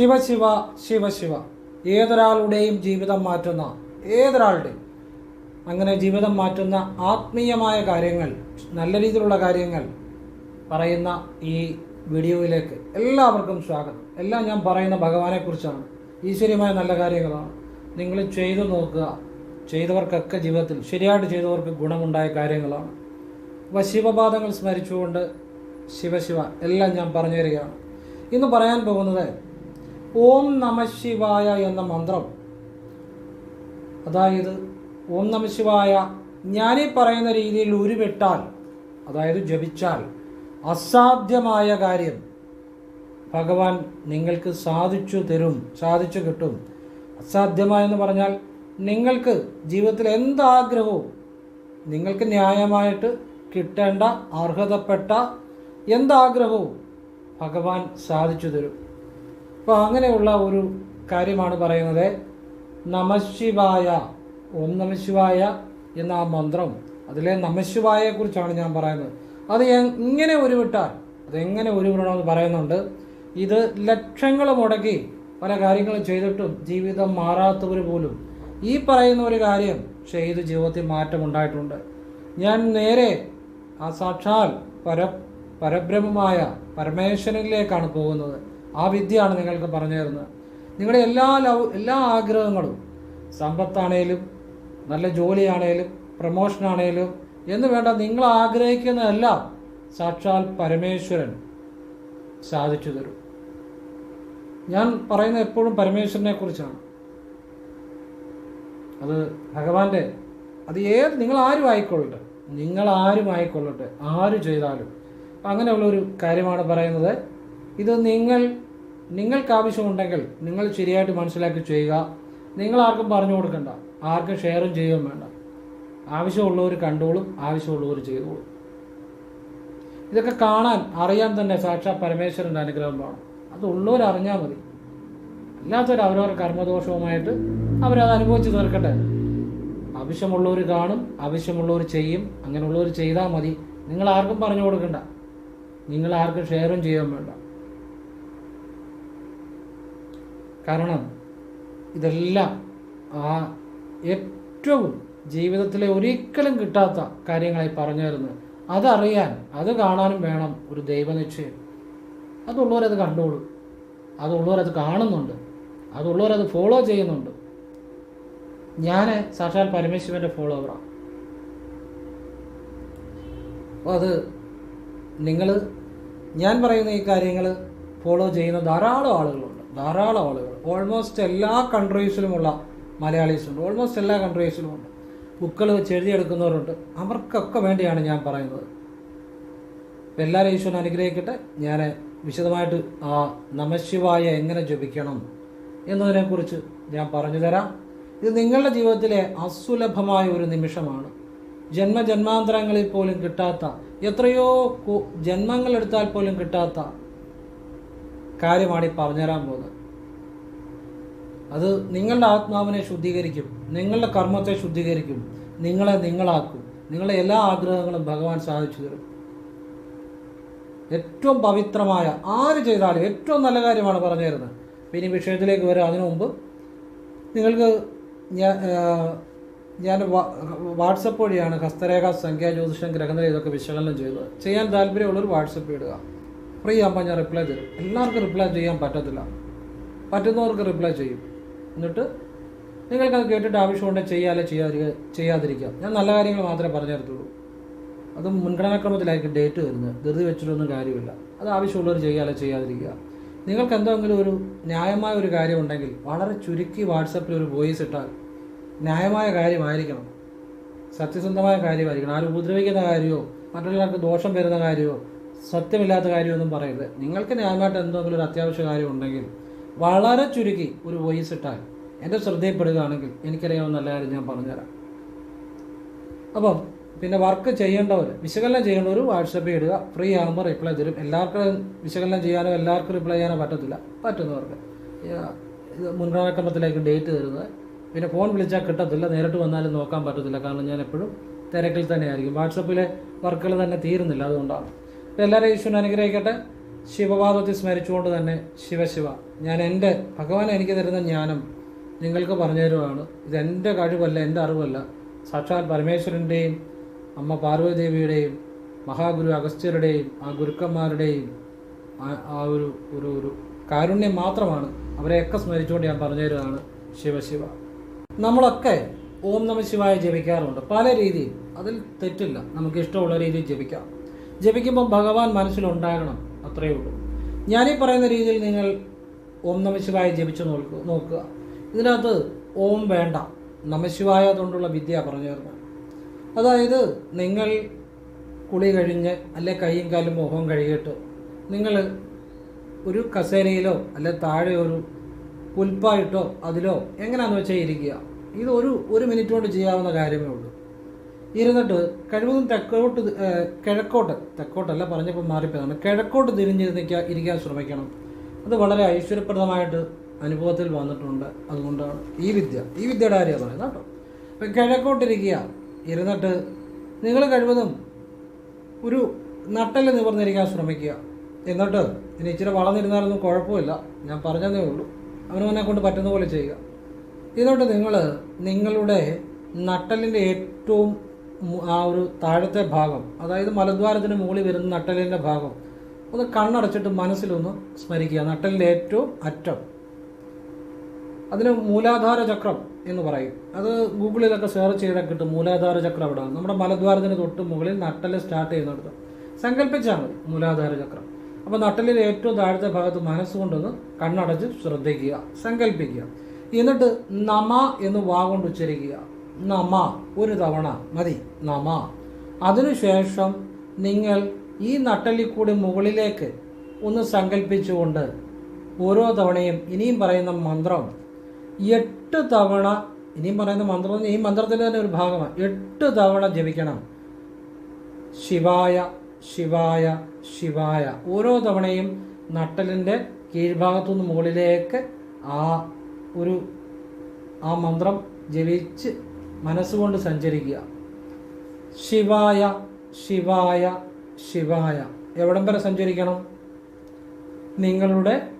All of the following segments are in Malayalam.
ശിവ ശിവശിവ ശിവ ശിവ. ഏതൊരാളുടെയും ജീവിതം മാറ്റുന്ന ഏതൊരാളുടെയും. അങ്ങനെ ജീവിതം മാറ്റുന്ന ആത്മീയമായ കാര്യങ്ങൾ നല്ല രീതിയിലുള്ള കാര്യങ്ങൾ പറയുന്ന ഈ വീഡിയോയിലേക്ക് എല്ലാവർക്കും സ്വാഗതം. എല്ലാം ഞാൻ പറയുന്ന ഭഗവാനെക്കുറിച്ചാണ്. ഈശ്വര്യമായ നല്ല കാര്യങ്ങളാണ്. നിങ്ങൾ ചെയ്തു നോക്കുക. ചെയ്തവർക്കൊക്കെ ജീവിതത്തിൽ ശരിയായിട്ട് ചെയ്തവർക്ക് ഗുണമുണ്ടായ കാര്യങ്ങളാണ്. അപ്പോൾ ശിവപാദങ്ങൾ സ്മരിച്ചുകൊണ്ട് ശിവശിവ എല്ലാം ഞാൻ പറഞ്ഞു തരികയാണ്. ഇന്ന് പറയാൻ പോകുന്നത് ഓം നമ ശിവായ എന്ന മന്ത്രം. അതായത് ഓം നമ ശിവായ ഞാനീ പറയുന്ന രീതിയിൽ ഉരുവിട്ടാൽ അതായത് ജപിച്ചാൽ അസാധ്യമായ കാര്യം ഭഗവാൻ നിങ്ങൾക്ക് സാധിച്ചു തരും സാധിച്ചു കിട്ടും. അസാധ്യമായെന്ന് പറഞ്ഞാൽ നിങ്ങൾക്ക് ജീവിതത്തിൽ എന്താഗ്രഹവും നിങ്ങൾക്ക് ന്യായമായിട്ട് കിട്ടേണ്ട അർഹതപ്പെട്ട എന്താഗ്രഹവും ഭഗവാൻ സാധിച്ചു തരും. അപ്പോൾ അങ്ങനെയുള്ള ഒരു കാര്യമാണ് പറയുന്നത്. നമശിവായ ഓം നമശിവായ എന്ന ആ മന്ത്രം. അതിലെ നമശിവായെക്കുറിച്ചാണ് ഞാൻ പറയുന്നത്. അത് എങ്ങനെ ഉരുവിട്ടാൽ അതെങ്ങനെ ഉരുവിടണമെന്ന് പറയുന്നുണ്ട്. ഇത് ലക്ഷങ്ങൾ മുടക്കി പല കാര്യങ്ങളും ചെയ്തിട്ടും ജീവിതം മാറാത്തവർ പോലും ഈ പറയുന്ന ഒരു കാര്യം ചെയ്ത് ജീവിതത്തിൽ മാറ്റമുണ്ടായിട്ടുണ്ട് ഞാൻ നേരെ ആ സാക്ഷാൽ പര പരബ്രഹ്മമായ പരമേശ്വരനിലേക്കാണ് പോകുന്നത്. ആ വിദ്യയാണ് നിങ്ങൾക്ക് പറഞ്ഞു തരുന്നത്. നിങ്ങളുടെ എല്ലാ ലവ് എല്ലാ ആഗ്രഹങ്ങളും സമ്പത്താണേലും നല്ല ജോലിയാണേലും പ്രമോഷനാണേലും എന്ന് വേണ്ട നിങ്ങൾ ആഗ്രഹിക്കുന്നതെല്ലാം സാക്ഷാൽ പരമേശ്വരൻ സാധിച്ചു തരും. ഞാൻ പറയുന്നത് എപ്പോഴും പരമേശ്വരനെ കുറിച്ചാണ്. അത് ഭഗവാന്റെ അത് ഏത് നിങ്ങൾ ആരും ആയിക്കൊള്ളട്ടെ. നിങ്ങൾ ആരും ആയിക്കൊള്ളട്ടെ. ആര് ചെയ്താലും. അങ്ങനെയുള്ള ഒരു കാര്യമാണ് പറയുന്നത്. ഇത് നിങ്ങൾ നിങ്ങൾക്ക് ആവശ്യമുണ്ടെങ്കിൽ നിങ്ങൾ ശരിയായിട്ട് മനസ്സിലാക്കി ചെയ്യുക. നിങ്ങൾ ആർക്കും പറഞ്ഞു കൊടുക്കണ്ട. ആർക്കും ഷെയറും ചെയ്യുകയും വേണ്ട. ആവശ്യമുള്ളവർ കണ്ടോളും ആവശ്യമുള്ളവർ ചെയ്തോളും. ഇതൊക്കെ കാണാൻ അറിയാൻ തന്നെ സാക്ഷാ പരമേശ്വരന്റെ അനുഗ്രഹം വേണം. അത് ഉള്ളവർ അറിഞ്ഞാൽ മതി. അല്ലാത്തവർ അവരവരുടെ കർമ്മദോഷവുമായിട്ട് അവരത് അനുഭവിച്ച് തീർക്കട്ടെ. ആവശ്യമുള്ളവർ കാണും ആവശ്യമുള്ളവർ ചെയ്യും. അങ്ങനെയുള്ളവർ ചെയ്താൽ മതി. നിങ്ങൾ ആർക്കും പറഞ്ഞു കൊടുക്കണ്ട. നിങ്ങൾ ആർക്കും ഷെയറും ചെയ്യാൻ വേണ്ട. കാരണം ഇതെല്ലാം ആ ഏറ്റവും ജീവിതത്തിലെ ഒരിക്കലും കിട്ടാത്ത കാര്യങ്ങളായി പറഞ്ഞു തരുന്നത്. അതറിയാൻ അത് കാണാനും വേണം ഒരു ദൈവനിശ്ചയം. അതുള്ളവരത് കണ്ടോളൂ. അതുള്ളവരത് കാണുന്നുണ്ട്. അതുള്ളവരത് ഫോളോ ചെയ്യുന്നുണ്ട്. ഞാൻ സാക്ഷാൽ പരമേശ്വരന്റെ ഫോളോവറാണ് അപ്പോൾ അത് നിങ്ങൾ ഞാൻ പറയുന്ന ഈ കാര്യങ്ങൾ ഫോളോ ചെയ്യുന്ന ധാരാളം ആളുകളുണ്ട്. ധാരാളം ആളുകൾ. ഓൾമോസ്റ്റ് എല്ലാ കൺട്രീസിലുമുള്ള മലയാളീസ് ഉണ്ട് ഓൾമോസ്റ്റ് എല്ലാ കൺട്രീസിലും ഉണ്ട് ബുക്കുകൾ വെച്ച് എഴുതിയെടുക്കുന്നവരുണ്ട് അവർക്കൊക്കെ വേണ്ടിയാണ് ഞാൻ പറയുന്നത്. അപ്പം എല്ലാവരും ഈശ്വരൻ അനുഗ്രഹിക്കട്ടെ. ഞാൻ വിശദമായിട്ട് ആ നമശിവായ എങ്ങനെ ജപിക്കണം എന്നതിനെക്കുറിച്ച് ഞാൻ പറഞ്ഞു തരാം ഇത് നിങ്ങളുടെ ജീവിതത്തിലെ അസുലഭമായ ഒരു നിമിഷമാണ്. ജന്മജന്മാന്തരങ്ങളിൽ പോലും കിട്ടാത്ത എത്രയോ ജന്മങ്ങളെടുത്താൽ പോലും കിട്ടാത്ത കാര്യമാണ് ഈ പറഞ്ഞുതരാൻ പോകുന്നത്. അത് നിങ്ങളുടെ ആത്മാവിനെ ശുദ്ധീകരിക്കും. നിങ്ങളുടെ കർമ്മത്തെ ശുദ്ധീകരിക്കും. നിങ്ങളെ നിങ്ങളാക്കും. നിങ്ങളുടെ എല്ലാ ആഗ്രഹങ്ങളും ഭഗവാൻ സാധിച്ചു തരും. ഏറ്റവും പവിത്രമായ ആര് ചെയ്താലും ഏറ്റവും നല്ല കാര്യമാണ് പറഞ്ഞു തരുന്നത് പിന്നെ ഈ വിഷയത്തിലേക്ക് വരാം. അതിനു മുമ്പ് നിങ്ങൾക്ക് ഞാൻ ഞാൻ വാട്സപ്പ് വഴിയാണ് ഹസ്തരേഖ സംഖ്യ ജ്യോതിഷം ഗ്രഹനില ഇതൊക്കെ വിശകലനം ചെയ്തത് ചെയ്യാൻ താല്പര്യമുള്ളവർ വാട്സപ്പ് ഇടുക. ഫ്രീ ആകുമ്പോൾ ഞാൻ റിപ്ലൈ തരും. എല്ലാവർക്കും റിപ്ലൈ ചെയ്യാൻ പറ്റത്തില്ല. പറ്റുന്നവർക്ക് റിപ്ലൈ ചെയ്യും. എന്നിട്ട് നിങ്ങൾക്കത് കേട്ടിട്ട് ആവശ്യമുണ്ടെങ്കിൽ ചെയ്യാതെ ചെയ്യാതിരിക്കുക ചെയ്യാതിരിക്കുക ഞാൻ നല്ല കാര്യങ്ങൾ മാത്രമേ പറഞ്ഞു തരത്തുള്ളൂ അത് മുൻഗണനാക്രമത്തിലായിരിക്കും ഡേറ്റ് വരുന്നത്. ധൃതി വെച്ചിട്ടൊന്നും കാര്യമില്ല. അത് ആവശ്യമുള്ളവർ ചെയ്യാതെ ചെയ്യാതിരിക്കുക നിങ്ങൾക്ക് എന്തെങ്കിലും ഒരു ന്യായമായ ഒരു കാര്യം ഉണ്ടെങ്കിൽ വളരെ ചുരുക്കി വാട്സപ്പിൽ ഒരു വോയിസ് ഇട്ടാൽ ന്യായമായ കാര്യമായിരിക്കണം. സത്യസന്ധമായ കാര്യമായിരിക്കണം. ആരും ഉപദ്രവിക്കുന്ന കാര്യമോ മറ്റുള്ളവർക്ക് ദോഷം വരുന്ന കാര്യമോ സത്യമില്ലാത്ത കാര്യമൊന്നും പറയരുത്. നിങ്ങൾക്ക് ന്യായമായിട്ട് എന്തെങ്കിലും ഒരു അത്യാവശ്യ കാര്യം ഉണ്ടെങ്കിൽ വളരെ ചുരുക്കി ഒരു വോയിസ് ഇട്ടാൽ എന്റെ ശ്രദ്ധയിൽപ്പെടുകയാണെങ്കിൽ എനിക്കറിയാവുന്ന നല്ല കാര്യം ഞാൻ പറഞ്ഞുതരാം. അപ്പം പിന്നെ വർക്ക് ചെയ്യേണ്ടവർ വിശകലനം ചെയ്യേണ്ടവർ വാട്സപ്പിൽ ഇടുക. ഫ്രീ ആകുമ്പോൾ റിപ്ലൈ തരും. എല്ലാവർക്കും വിശകലനം ചെയ്യാനോ എല്ലാവർക്കും റിപ്ലൈ ചെയ്യാനോ പറ്റത്തില്ല. പറ്റുന്നവർക്ക്. മുൻഗണനാക്രമത്തിലേക്ക് ഡേറ്റ് തരുന്നത്. പിന്നെ ഫോൺ വിളിച്ചാൽ കിട്ടത്തില്ല. നേരിട്ട് വന്നാലും നോക്കാൻ പറ്റത്തില്ല. കാരണം ഞാൻ എപ്പോഴും തിരക്കിൽ തന്നെയായിരിക്കും. വാട്സപ്പിലെ വർക്കുകൾ തന്നെ തീരുന്നില്ല. അതുകൊണ്ടാണ്. അപ്പോൾ എല്ലാവരും ഈശ്വരൻ അനുഗ്രഹിക്കട്ടെ. ശിവപാദത്തിൽ സ്മരിച്ചുകൊണ്ട് തന്നെ ശിവശിവ ഞാൻ എന്റെ ഭഗവാൻ എനിക്ക് തരുന്ന ജ്ഞാനം നിങ്ങൾക്ക് പറഞ്ഞു തരുവാണ്. ഇതെന്റെ കഴിവല്ല എന്റെ അറിവല്ല. സാക്ഷാൽ പരമേശ്വരന്റെയും അമ്മ പാർവതീദേവിയുടെയും മഹാഗുരു അഗസ്ത്യരുടെയും ആ ഗുരുക്കന്മാരുടെയും ആ- ആ ഒരു ഒരു ഒരു കാരുണ്യം മാത്രമാണ്. അവരെയൊക്കെ സ്മരിച്ചുകൊണ്ട് ഞാൻ പറഞ്ഞു തരുവാണ് ശിവശിവ നമ്മളൊക്കെ ഓം നമ ശിവായ ജപിക്കാറുണ്ട്. പല രീതിയിൽ. അതിൽ തെറ്റില്ല. നമുക്ക് ഇഷ്ടമുള്ള രീതിയിൽ ജപിക്കാം. ജപിക്കുമ്പോൾ ഭഗവാൻ മനസ്സിലുണ്ടാകണം. അത്രയേ ഉള്ളൂ. ഞാനീ പറയുന്ന രീതിയിൽ നിങ്ങൾ ഓം നമശിവായ ജപിച്ചു നോക്കുക നോക്കുക. ഇതിനകത്ത് ഓം വേണ്ട നമശിവായ കൊണ്ടുള്ള വിദ്യ പറഞ്ഞു തരുന്നത് അതായത് നിങ്ങൾ കുളി കഴിഞ്ഞ് അല്ലെ കൈയും കാലും മുഖവും കഴുകിയിട്ട് നിങ്ങൾ ഒരു കസേരയിലോ അല്ലെ താഴെ ഒരു പുൽപ്പായിട്ടോ അതിലോ എങ്ങനെയാണെന്ന് വെച്ചാൽ ഇരിക്കുക. ഇത് ഒരു ഒരു മിനിറ്റ് കൊണ്ട് ചെയ്യാവുന്ന കാര്യമേ ഉള്ളൂ. ഇരുന്നിട്ട് കഴിവതും തെക്കോട്ട് കിഴക്കോട്ട് തെക്കോട്ടല്ല പറഞ്ഞപ്പോൾ മാറിപ്പോയതാണ്. കിഴക്കോട്ട് തിരിഞ്ഞിരുന്നിക്കാൻ ഇരിക്കാൻ ശ്രമിക്കണം. അത് വളരെ ഐശ്വര്യപ്രദമായിട്ട് അനുഭവത്തിൽ വന്നിട്ടുണ്ട്. അതുകൊണ്ടാണ് ഈ വിദ്യ ഈ വിദ്യയുടെ കാര്യമാണ് പറയുന്നത് കേട്ടോ. അപ്പം കിഴക്കോട്ടിരിക്കുക ഇരുന്നിട്ട് നിങ്ങൾ കഴിവതും ഒരു നട്ടൽ നിവർന്നിരിക്കാൻ ശ്രമിക്കുക. എന്നിട്ട് ഇനി ഇച്ചിരി വളർന്നിരുന്നാലൊന്നും കുഴപ്പമില്ല. ഞാൻ പറഞ്ഞതേ ഉള്ളൂ. അവനവനെ കൊണ്ട് പറ്റുന്ന പോലെ ചെയ്യുക. എന്നിട്ട് നിങ്ങൾ നിങ്ങളുടെ നട്ടലിന്റെ ഏറ്റവും ആ ഒരു താഴത്തെ ഭാഗം അതായത് മലദ്വാരത്തിന് മുകളിൽ വരുന്ന നട്ടലിന്റെ ഭാഗം ഒന്ന് കണ്ണടച്ചിട്ട് മനസ്സിലൊന്ന് സ്മരിക്കുക. നട്ടലിന്റെ ഏറ്റവും അറ്റം. അതിന് മൂലാധാര ചക്രം എന്ന് പറയും. അത് ഗൂഗിളിലൊക്കെ സെർച്ച് ചെയ്താൽ കിട്ടും മൂലാധാര ചക്രം അവിടെ നമ്മുടെ മലദ്വാരത്തിന് തൊട്ട് മുകളിൽ നട്ടൽ സ്റ്റാർട്ട് ചെയ്യുന്നിടത്ത്. സങ്കല്പിച്ചാൽ മതി മൂലാധാര ചക്രം. അപ്പോൾ നട്ടലിന്റെ ഏറ്റവും താഴത്തെ ഭാഗത്ത് മനസ്സുകൊണ്ടൊന്ന് കണ്ണടച്ച് ശ്രദ്ധിക്കുക സങ്കല്പിക്കുക. എന്നിട്ട് നമ എന്ന് വാഗൊണ്ട് ഉച്ചരിക്കുക. നമ ഒരു തവണ മതി നമ. അതിനുശേഷം നിങ്ങൾ ഈ നട്ടലിൽ കൂടി മുകളിലേക്ക് ഒന്ന് സങ്കല്പിച്ചുകൊണ്ട് ഓരോ തവണയും ഇനിയും പറയുന്ന മന്ത്രം എട്ട് തവണ ഇനിയും പറയുന്ന മന്ത്രം ഈ മന്ത്രത്തിന്റെ തന്നെ ഒരു ഭാഗമാണ് എട്ട് തവണ ജപിക്കണം. ശിവായ ശിവായ ശിവായ. ഓരോ തവണയും നട്ടലിന്റെ കീഴ്ഭാഗത്തുനിന്ന് മുകളിലേക്ക് ആ ഒരു ആ മന്ത്രം ജപിച്ച് മനസ്സുകൊണ്ട് സഞ്ചരിക്കുക. ശിവായ ശിവായ ശിവായ. എവിടം വരെ സഞ്ചരിക്കണം? നിങ്ങളുടെ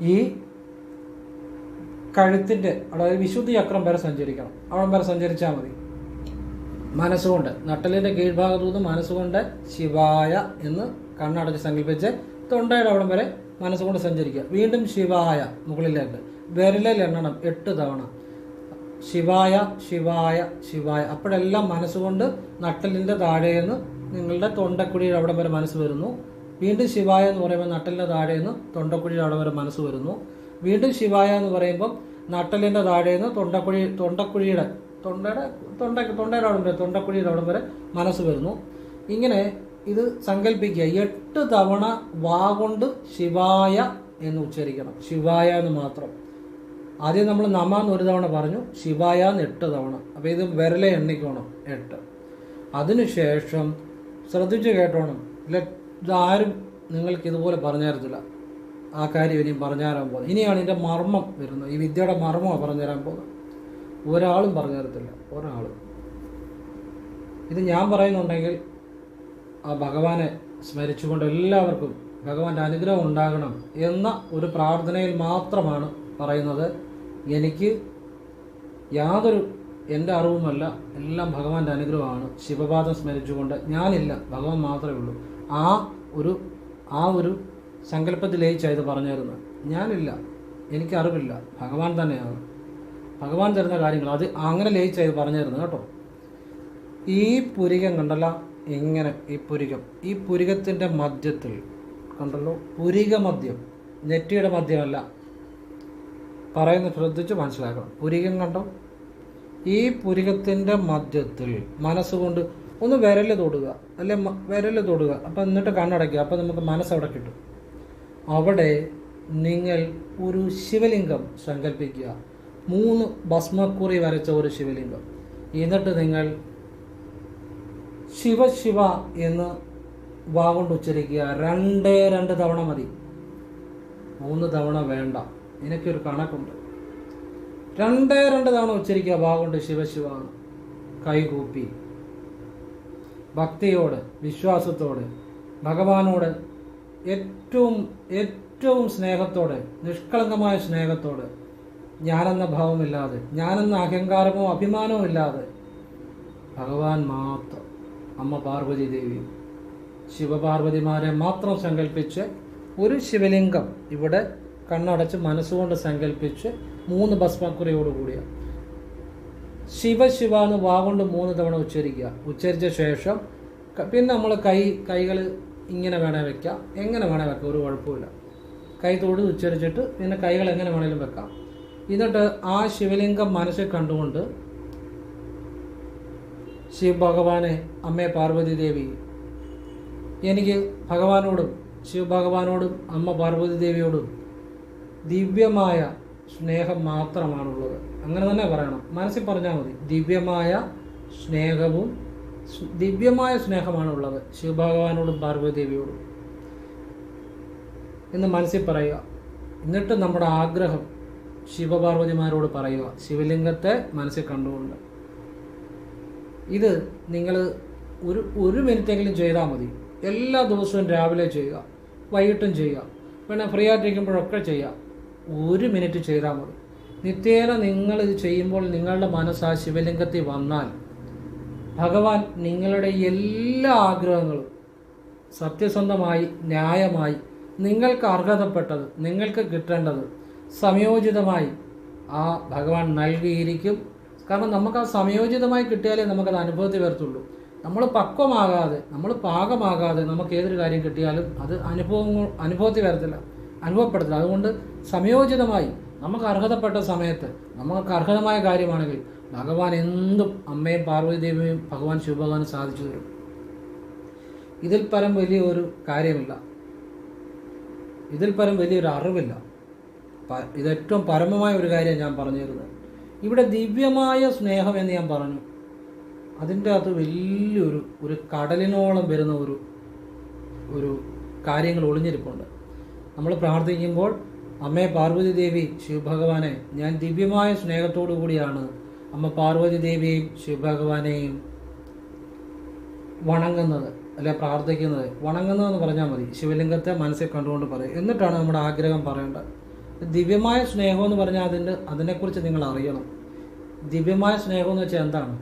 ഈ കഴുത്തിന്റെ അതായത് വിശുദ്ധി ചക്രം വരെ സഞ്ചരിക്കണം. അവിടം വരെ സഞ്ചരിച്ചാൽ മതി. മനസ്സുകൊണ്ട് നട്ടലിന്റെ കീഴ്ഭാഗത്തു നിന്ന് മനസ്സുകൊണ്ട് ശിവായ എന്ന് കണ്ണടച്ച് സങ്കല്പിച്ച് തൊണ്ടയുടെ അവിടം വരെ മനസ്സുകൊണ്ട് സഞ്ചരിക്കുക. വീണ്ടും ശിവായ മുകളിലേക്ക്. വിരലിൽ എണ്ണണം എട്ട് തവണ. ശിവായ ശിവായ ശിവായ. അപ്പോഴെല്ലാം മനസ്സുകൊണ്ട് നട്ടലിന്റെ താഴേന്ന് നിങ്ങളുടെ തൊണ്ടക്കുഴിയുടെ അവിടെ വരെ മനസ്സ് വരുന്നു. വീണ്ടും ശിവായ എന്ന് പറയുമ്പോൾ നട്ടലിന്റെ താഴേന്ന് തൊണ്ടക്കുഴിയുടെ അവിടെ വരെ മനസ്സ് വരുന്നു. വീണ്ടും ശിവായ എന്ന് പറയുമ്പോൾ നട്ടലിന്റെ താഴേന്ന് തൊണ്ടക്കുഴി തൊണ്ടക്കുഴിയുടെ തൊണ്ടയുടെ തൊണ്ട തൊണ്ടയുടെ അവിടെ വരെ തൊണ്ടക്കുഴിയുടെ അവിടെ വരെ മനസ്സ് വരുന്നു. ഇങ്ങനെ ഇത് സങ്കല്പിക്കുക. എട്ട് തവണ വാ കൊണ്ട് ശിവായ എന്ന് ഉച്ചരിക്കണം. ശിവായ എന്ന് മാത്രം. ആദ്യം നമ്മൾ നമ എന്ന് ഒരു തവണ പറഞ്ഞു ശിവായ എന്ന് എട്ട് തവണ. അപ്പോൾ ഇത് വിരലെ എണ്ണിക്കോണം എട്ട്. അതിനുശേഷം ശ്രദ്ധിച്ച് കേട്ടോണം. ഇല്ല ഇതാരും നിങ്ങൾക്ക് ഇതുപോലെ പറഞ്ഞു തരത്തില്ല ആ കാര്യം ഇനിയും പറഞ്ഞു തരാൻ പോകുന്നത്. ഇനിയാണ് ഇതിന്റെ മർമ്മം വരുന്നത്. ഈ വിദ്യയുടെ മർമ്മമാണ് പറഞ്ഞു തരാൻ പോകുന്നത്. ഒരാളും പറഞ്ഞു തരത്തില്ല ഒരാളും. ഇത് ഞാൻ പറയുന്നുണ്ടെങ്കിൽ ആ ഭഗവാനെ സ്മരിച്ചുകൊണ്ട് എല്ലാവർക്കും ഭഗവാന്റെ അനുഗ്രഹം ഉണ്ടാകണം എന്ന ഒരു പ്രാർത്ഥനയിൽ മാത്രമാണ് പറയുന്നത്. എനിക്ക് യാതൊരു എന്റെ അറിവുമല്ല എല്ലാം ഭഗവാന്റെ അനുഗ്രഹമാണ്. ശിവപാദം സ്മരിച്ചുകൊണ്ട് ഞാനില്ല ഭഗവാൻ മാത്രമേ ഉള്ളൂ. ആ ഒരു ആ ഒരു സങ്കല്പത്തിൽ ലയിച്ചായത് ഇത് പറഞ്ഞു എനിക്ക് ഞാനില്ല എനിക്കറിവില്ല ഭഗവാൻ തന്നെയാണ്. ഭഗവാൻ തരുന്ന കാര്യങ്ങൾ അത് അങ്ങനെ ലയിച്ചായത് പറഞ്ഞിരുന്നു കേട്ടോ. ഈ പുരികം കണ്ടല്ല ഇങ്ങനെ ഈ പുരികം. ഈ പുരികത്തിന്റെ മധ്യത്തിൽ കണ്ടല്ലോ പുരിക മദ്യം നെറ്റിയുടെ മദ്യമല്ല പറയുന്ന ശ്രദ്ധിച്ച് മനസ്സിലാക്കണം. പുരികം കണ്ടോ? ഈ പുരികത്തിന്റെ മധ്യത്തിൽ മനസ്സുകൊണ്ട് ഒന്ന് വിരൽ തൊടുക. അല്ലെ വിരൽ തൊടുക. അപ്പം എന്നിട്ട് കണ്ണടയ്ക്കുക. അപ്പം നമുക്ക് മനസ്സവിടെ കിട്ടും. അവിടെ നിങ്ങൾ ഒരു ശിവലിംഗം സങ്കല്പിക്കുക. മൂന്ന് ഭസ്മക്കുറി വരച്ച ഒരു ശിവലിംഗം. എന്നിട്ട് നിങ്ങൾ ശിവ ശിവ എന്ന് വാ ഉച്ചരിക്കുക. രണ്ടേ രണ്ട് തവണ മതി. മൂന്ന് തവണ വേണ്ട. എനിക്കൊരു കണക്കുണ്ട്. രണ്ടേ രണ്ട് തവണ ഉച്ചരിക്കുക വാ കൊണ്ട് ശിവ ശിവ കൈകൂപ്പി. ഭക്തിയോട് വിശ്വാസത്തോട് ഭഗവാനോട് ഏറ്റവും ഏറ്റവും സ്നേഹത്തോടെ നിഷ്കളങ്കമായ സ്നേഹത്തോടെ ഞാനെന്ന ഭാവമില്ലാതെ ഞാനെന്ന അഹങ്കാരമോ അഭിമാനമോ ഇല്ലാതെ ഭഗവാൻ മാത്രം അമ്മ പാർവതി ദേവി. ശിവപാർവതിമാരെ മാത്രം സങ്കല്പിച്ച് ഒരു ശിവലിംഗം ഇവിടെ കണ്ണടച്ച് മനസ്സുകൊണ്ട് സങ്കല്പിച്ച് മൂന്ന് ഭസ്മക്കുറയോടുകൂടിയ ശിവ ശിവ എന്ന് വാഗൊണ്ട് മൂന്ന് തവണ ഉച്ചരിക്കുക. ഉച്ചരിച്ച ശേഷം പിന്നെ നമ്മൾ കൈ കൈകൾ ഇങ്ങനെ വേണേൽ വെക്കാം. എങ്ങനെ വേണേൽ വെക്കാം ഒരു കുഴപ്പമില്ല കൈ തൊഴുത് ഉച്ചരിച്ചിട്ട് പിന്നെ കൈകൾ എങ്ങനെ വേണേലും വെക്കാം. എന്നിട്ട് ആ ശിവലിംഗം മനസ്സിൽ കണ്ടുകൊണ്ട് ശിവ ഭഗവാനെ അമ്മേ പാർവതി ദേവി എനിക്ക് ഭഗവാനോടും ശിവ ഭഗവാനോടും അമ്മ പാർവതി ദേവിയോടും ദിവ്യമായ സ്നേഹം മാത്രമാണുള്ളത്. അങ്ങനെ തന്നെ പറയണം. മനസ്സിൽ പറഞ്ഞാൽ മതി. ദിവ്യമായ സ്നേഹവും ദിവ്യമായ സ്നേഹമാണുള്ളത്. ശിവഭഗവാനോടും പാർവതി ദേവിയോടും എന്ന് മനസ്സിൽ പറയുക. എന്നിട്ട് നമ്മുടെ ആഗ്രഹം ശിവപാർവതിമാരോട് പറയുക. ശിവലിംഗത്തെ മനസ്സിൽ കണ്ടുകൊണ്ട്. ഇത് നിങ്ങൾ ഒരു ഒരു മിനിറ്റെങ്കിലും ചെയ്താൽ മതി. എല്ലാ ദിവസവും രാവിലെ ചെയ്യുക. വൈകിട്ടും ചെയ്യുക. പിന്നെ ഫ്രീ ആയിട്ടിരിക്കുമ്പോഴൊക്കെ ചെയ്യുക. ഒരു മിനിറ്റ് ചെയ്താൽ മതി. നിത്യേന നിങ്ങൾ ഇത് ചെയ്യുമ്പോൾ നിങ്ങളുടെ മനസ്സ് ആ ശിവലിംഗത്തിൽ വന്നാൽ ഭഗവാൻ നിങ്ങളുടെ എല്ലാ ആഗ്രഹങ്ങളും സത്യസന്ധമായി ന്യായമായി നിങ്ങൾക്ക് അർഹതപ്പെട്ടത് നിങ്ങൾക്ക് കിട്ടേണ്ടത് സംയോജിതമായി ആ ഭഗവാൻ നൽകിയിരിക്കും. കാരണം നമുക്ക് ആ സംയോജിതമായി കിട്ടിയാലേ നമുക്കത് അനുഭവത്തിൽ വരത്തുള്ളൂ. നമ്മൾ പക്വമാകാതെ നമ്മൾ പാകമാകാതെ നമുക്ക് ഏതൊരു കാര്യം കിട്ടിയാലും അത് അനുഭവം അനുഭവത്തിൽ വരത്തില്ല. അനുഭവപ്പെടത്തില്ല അതുകൊണ്ട് സമയോചിതമായി നമുക്ക് അർഹതപ്പെട്ട സമയത്ത് നമുക്ക് അർഹതമായ കാര്യമാണെങ്കിൽ ഭഗവാൻ എന്തും അമ്മയും പാർവതി ദേവിയും ഭഗവാൻ ശിവഭഗവാനും സാധിച്ചു തരും. ഇതിൽ പരം വലിയൊരു കാര്യമില്ല. ഇതിൽ പരം വലിയൊരു അറിവില്ല. ഇതേറ്റവും പരമമായ ഒരു കാര്യം ഞാൻ പറഞ്ഞു തരുന്നത് ഇവിടെ ദിവ്യമായ സ്നേഹം എന്ന് ഞാൻ പറഞ്ഞു. അതിന്റെ അകത്ത് വലിയൊരു ഒരു കടലിനോളം വരുന്ന ഒരു ഒരു കാര്യങ്ങൾ ഒളിഞ്ഞിരിപ്പുണ്ട്. നമ്മൾ പ്രാർത്ഥിക്കുമ്പോൾ അമ്മേ പാർവതി ദേവി ശിവഭഗവാനെ ഞാൻ ദിവ്യമായ സ്നേഹത്തോടു കൂടിയാണ്. അമ്മ പാർവതി ദേവിയെയും ശിവഭഗവാനെയും വണങ്ങുന്നത് അല്ലെ പ്രാർത്ഥിക്കുന്നത്. വണങ്ങുന്നതെന്ന് പറഞ്ഞാൽ മതി. ശിവലിംഗത്തെ മനസ്സിൽ കണ്ടുകൊണ്ട് പറയും. എന്നിട്ടാണ് നമ്മുടെ ആഗ്രഹം പറയേണ്ടത്. ദിവ്യമായ സ്നേഹം എന്ന് പറഞ്ഞാൽ അതിന്റെ അതിനെക്കുറിച്ച് നിങ്ങൾ അറിയണം. ദിവ്യമായ സ്നേഹം എന്ന് വെച്ചാൽ എന്താണ്?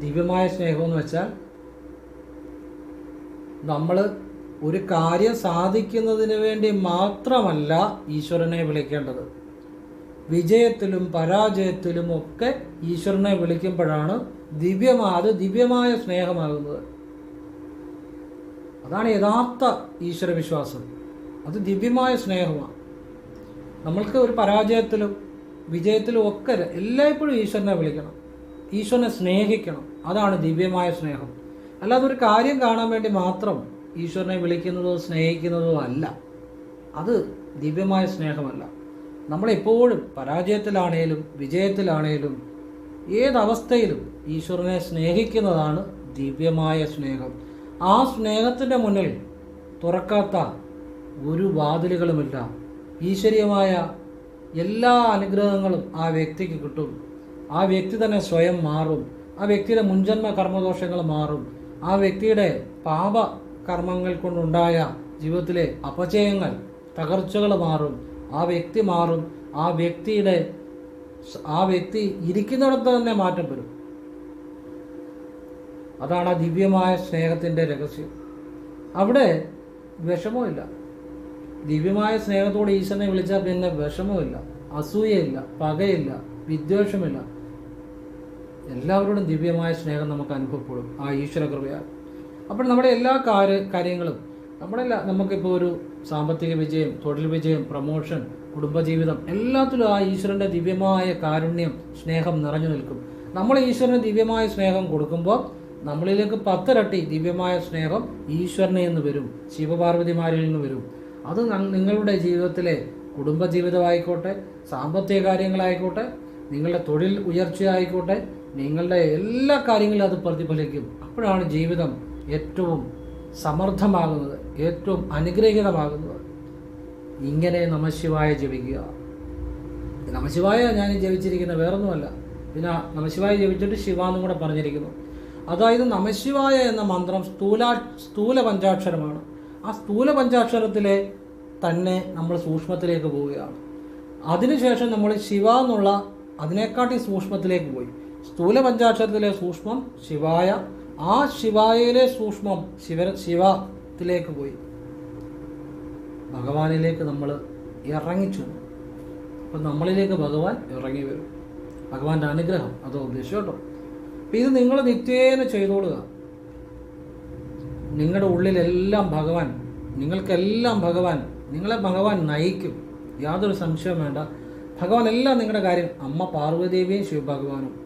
ദിവ്യമായ സ്നേഹം എന്ന് വെച്ചാൽ നമ്മൾ ഒരു കാര്യം സാധിക്കുന്നതിന് വേണ്ടി മാത്രമല്ല ഈശ്വരനെ വിളിക്കേണ്ടത്. വിജയത്തിലും പരാജയത്തിലും ഒക്കെ ഈശ്വരനെ വിളിക്കുമ്പോഴാണ് ദിവ്യമായ അത് ദിവ്യമായ സ്നേഹമാകുന്നത്. അതാണ് യഥാർത്ഥ ഈശ്വരവിശ്വാസം അത് ദിവ്യമായ സ്നേഹമാണ്. നമ്മൾക്ക് ഒരു പരാജയത്തിലും വിജയത്തിലും ഒക്കെ എല്ലായ്പ്പോഴും ഈശ്വരനെ വിളിക്കണം. ഈശ്വരനെ സ്നേഹിക്കണം. അതാണ് ദിവ്യമായ സ്നേഹം. അല്ലാതെ ഒരു കാര്യം കാണാൻ വേണ്ടി മാത്രം ഈശ്വരനെ വിളിക്കുന്നതോ സ്നേഹിക്കുന്നതോ അല്ല. അത് ദിവ്യമായ സ്നേഹമല്ല. നമ്മളെപ്പോഴും പരാജയത്തിലാണേലും വിജയത്തിലാണേലും ഏതവസ്ഥയിലും ഈശ്വരനെ സ്നേഹിക്കുന്നതാണ് ദിവ്യമായ സ്നേഹം. ആ സ്നേഹത്തിന്റെ മുന്നിൽ തുറക്കാത്ത ഒരു വാതിലുകളുമില്ല. ഈശ്വരീയമായ എല്ലാ അനുഗ്രഹങ്ങളും ആ വ്യക്തിക്ക് കിട്ടും. ആ വ്യക്തി തന്നെ സ്വയം മാറും. ആ വ്യക്തിയുടെ മുൻജന്മ കർമ്മദോഷങ്ങൾ മാറും. ആ വ്യക്തിയുടെ പാപ കർമ്മങ്ങൾ കൊണ്ടുണ്ടായ ജീവിതത്തിലെ അപചയങ്ങൾ തകർച്ചകൾ മാറും. ആ വ്യക്തി മാറും. ആ വ്യക്തിയുടെ ആ വ്യക്തി ഇരിക്കുന്നിടത്ത് തന്നെ മാറ്റം വരും. അതാണ് ആ ദിവ്യമായ സ്നേഹത്തിന്റെ രഹസ്യം. അവിടെ വിഷമമില്ല ദിവ്യമായ സ്നേഹത്തോടെ ഈശ്വരനെ വിളിച്ചാൽ പിന്നെ വിഷമമില്ല അസൂയയില്ല. പകയില്ല. വിദ്വേഷമില്ല എല്ലാവരോടും ദിവ്യമായ സ്നേഹം നമുക്ക് അനുഭവപ്പെടും. ആ ഈശ്വര കൃപയാൽ അപ്പോൾ നമ്മുടെ എല്ലാ കാര്യ കാര്യങ്ങളും നമ്മുടെ നമുക്കിപ്പോൾ ഒരു സാമ്പത്തിക വിജയം തൊഴിൽ വിജയം പ്രൊമോഷൻ കുടുംബജീവിതം എല്ലാത്തിലും ആ ഈശ്വരന്റെ ദിവ്യമായ കാരുണ്യം സ്നേഹം നിറഞ്ഞു നിൽക്കും. നമ്മൾ ഈശ്വരന് ദിവ്യമായ സ്നേഹം കൊടുക്കുമ്പോൾ നമ്മളിലേക്ക് പത്തിരട്ടി ദിവ്യമായ സ്നേഹം ഈശ്വരനെ നിന്ന് വരും ശിവപാർവതിമാരിൽ നിന്ന് വരും. അത് നിങ്ങളുടെ ജീവിതത്തിലെ കുടുംബജീവിതമായിക്കോട്ടെ സാമ്പത്തിക കാര്യങ്ങളായിക്കോട്ടെ നിങ്ങളുടെ തൊഴിൽ ഉയർച്ചയായിക്കോട്ടെ നിങ്ങളുടെ എല്ലാ കാര്യങ്ങളും അത് പ്രതിഫലിക്കും. അപ്പോഴാണ് ജീവിതം ഏറ്റവും സമർത്ഥമാകുന്നത് ഏറ്റവും അനുഗ്രഹീതമാകുന്നത്. ഇങ്ങനെ നമശിവായ ജപിക്കുക. നമശിവായ ഞാൻ ജപിച്ചിരിക്കുന്ന വേറൊന്നുമല്ല. പിന്നെ നമശിവായ ജപിച്ചിട്ട് ശിവ എന്നും കൂടെ പറഞ്ഞിരിക്കുന്നു. അതായത് നമശിവായ എന്ന മന്ത്രം സ്ഥൂല സ്ഥൂല പഞ്ചാക്ഷരമാണ്. ആ സ്ഥൂല പഞ്ചാക്ഷരത്തിലെ തന്നെ നമ്മൾ സൂക്ഷ്മത്തിലേക്ക് പോവുകയാണ്. അതിനുശേഷം നമ്മൾ ശിവ എന്നുള്ള അതിനെക്കാട്ടി സൂക്ഷ്മത്തിലേക്ക് പോയി. സ്ഥൂല പഞ്ചാക്ഷരത്തിലെ സൂക്ഷ്മം ശിവായ ആ ശിവായയിലെ സൂക്ഷ്മം ശിവ ശിവത്തിലേക്ക് പോയി. ഭഗവാനിലേക്ക് നമ്മൾ ഇറങ്ങിച്ചു? അപ്പം നമ്മളിലേക്ക് ഭഗവാൻ ഇറങ്ങി വരും. ഭഗവാന്റെ അനുഗ്രഹം അതോ ഉദ്ദേശം കേട്ടോ. അപ്പം ഇത് നിങ്ങൾ നിത്യേന ചെയ്തോളുക. നിങ്ങളുടെ ഉള്ളിലെല്ലാം ഭഗവാൻ നിങ്ങൾക്കെല്ലാം ഭഗവാൻ നിങ്ങളെ ഭഗവാൻ നയിക്കും. യാതൊരു സംശയവും വേണ്ട. ഭഗവാൻ എല്ലാം നിങ്ങളുടെ കാര്യം അമ്മ പാർവതീദേവിയും ശിവഭഗവാനും.